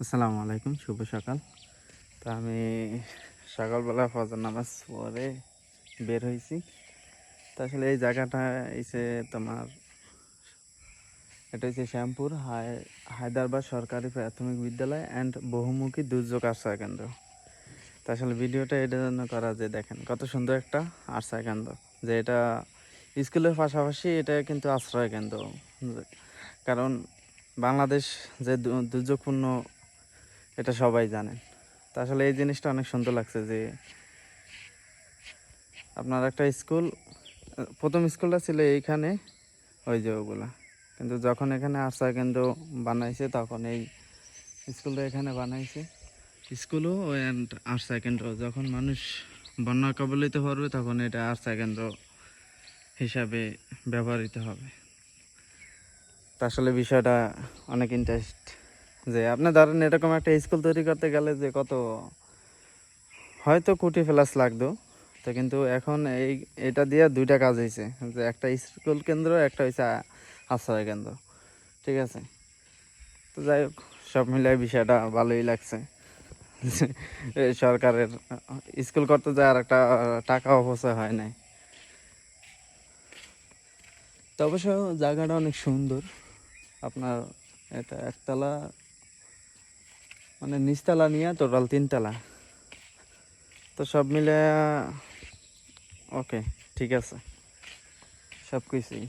আসসালামু আলাইকুম, শুভ সকাল। তো আমি সকালবেলা ফজর নামাজ পরে বের হয়েছি। তো আসলে এই জায়গাটা এসে তোমার এটা হচ্ছে শ্যামপুর হায়, হায়দ্রাবাদ সরকারি প্রাথমিক বিদ্যালয় অ্যান্ড বহুমুখী দুর্যোগ আশ্রয় কেন্দ্র। তো আসলে ভিডিওটা এটার জন্য করা যে দেখেন, কত সুন্দর একটা আশ্রয় কেন্দ্র, যে এটা স্কুলের পাশাপাশি এটা কিন্তু আশ্রয় কেন্দ্র। কারণ বাংলাদেশ যে দুর্যোগপূর্ণ এটা সবাই জানেন তা আসলে এই জিনিসটা অনেক সুন্দর লাগছে যে আপনার একটা স্কুল প্রথম স্কুলটা ছিল এইখানে ওই যে ওগুলা। কিন্তু যখন এখানে আশ্রয় কেন্দ্র বানাইছে তখন এই স্কুলটা এখানে বানাইছে। স্কুলও অ্যান্ড আশ্রয় কেন্দ্র যখন মানুষ বন্যা কবলিত হবে তখন এটা আশ্রয় কেন্দ্র হিসাবে ব্যবহৃত হবে। তা আসলে বিষয়টা অনেক ইন্টারেস্ট যে আপনি ধরেন এরকম একটা স্কুল তৈরি করতে গেলে যে কত, হয়তো কোটি প্লাস লাগতো। তো কিন্তু এখন এই, এটা দিয়ে দুইটা কাজ হয়েছে যে একটা স্কুল কেন্দ্র, একটা হয়েছে আশ্রয় কেন্দ্র। ঠিক আছে? তো যাই হোক, সব মিলাই বিষয়টা ভালোই লাগছে। সরকারের স্কুল করতে যায় আর একটা টাকা অপচয় হয় নাই। তো অবশ্য জায়গাটা অনেক সুন্দর। আপনার এটা একতলা মানে নিচতলা নিয়ে টোটাল তিনতলা। তো সব মিলে ওকে ঠিক আছে। সব কিছুই